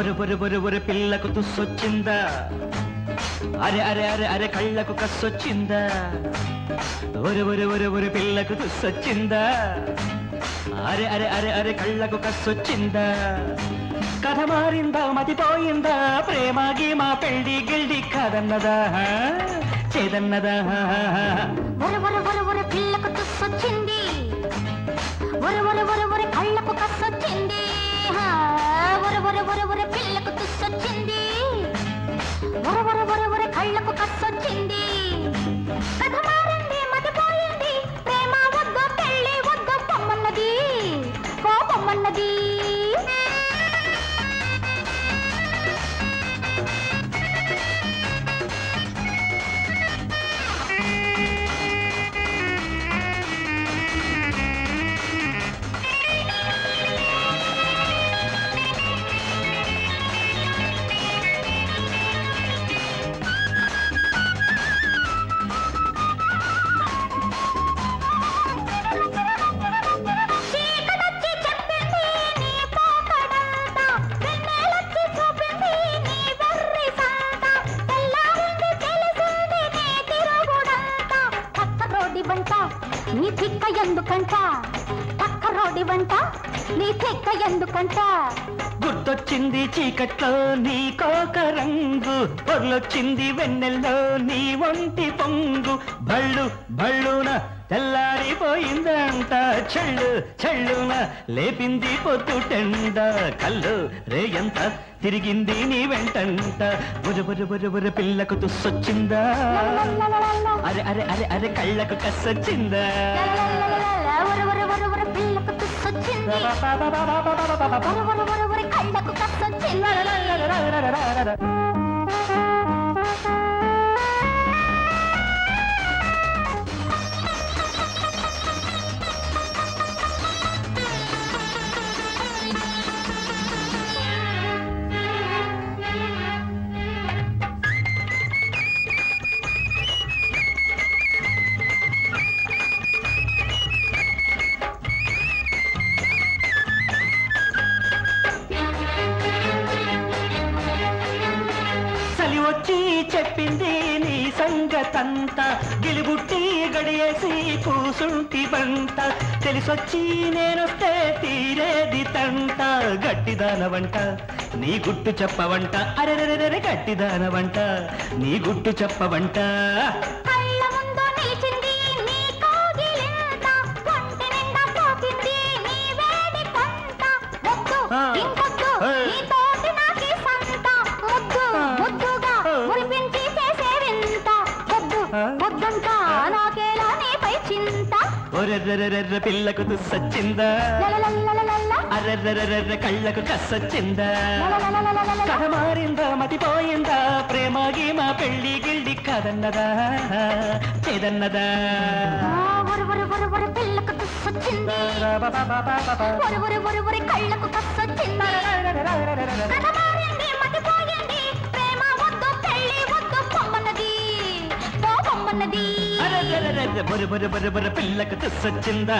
ఒరు ఒరు ఒరు ఒరు పిల్లకు తుస్సొచ్చిందా అరే అరే అరే అరే కళ్ళకు కస్సొచ్చిందా ఒరు ఒరు ఒరు ఒరు పిల్లకు తుస్సొచ్చిందా అరే అరే అరే అరే కళ్ళకు కస్సొచ్చిందా కథ మారిందా మతిపోయిందా ప్రేమ గీమా పెళ్ళి గిల్డి కాదన్నదా చేదన్నదా ఒర ఒర ఒర ఒర పిల్లకు తుస్సొచ్చింది ఒర ఒర ఒర ఒర కళ్ళకు కస్సొచ్చింది కథ వంట నీ తిక్క ఎందుకంట? పక్క రోడ్డి వంట నీ తిక్క ఎందుకంట? గుర్తొచ్చింది చీకట్లో నీ కోక రంగు పొర్లొచ్చింది వెన్నెల్లో నీ ఒంటి పొంగు. భళ్ళు భళ్ళున తెల్లారిపోయిందంట చెళ్ళు చెళ్ళున లేపింది పొద్దుటెండ కళ్ళు రేయంత తిరిగింది నీ వెంటంట బురు బురు బురు బుర పిల్లకు తుస్సొచ్చిందా అరే అరే అరే అరే కళ్ళకు కస్సొచ్చిందా కళ్ళకు కస్సొచ్చిందా చెప్పింది నీ సంగతంతా. గిలిబుట్టి గడియేసి కూసుంటి బంట. తెలిసొచ్చి నేనొస్తే తీరేది తంట. గట్టిదానవంట నీ గుట్టు చెప్పవంట అరెరెరెరె గట్టిదానవంట నీ గుట్టు చెప్పవంట కళ్ళ ఒరెర్రెరెర్రె పిల్లకు తుస్సొచ్చిందా లలలలలలల. అరెర్రెరెర్రె కళ్ళకు కస్సొచ్చిందా లలలలలలల. కథ మారిందా మతిపోయిందా ప్రేమ గీమ పెళ్ళి గిల్డి కాదన్నదా చేదన్నదా పిల్లకు తుస్సొచ్చింది కళ్ళకు కస్సొచ్చింది బరు బరు బరు బరు పిల్లకు తుస్సొచ్చిందా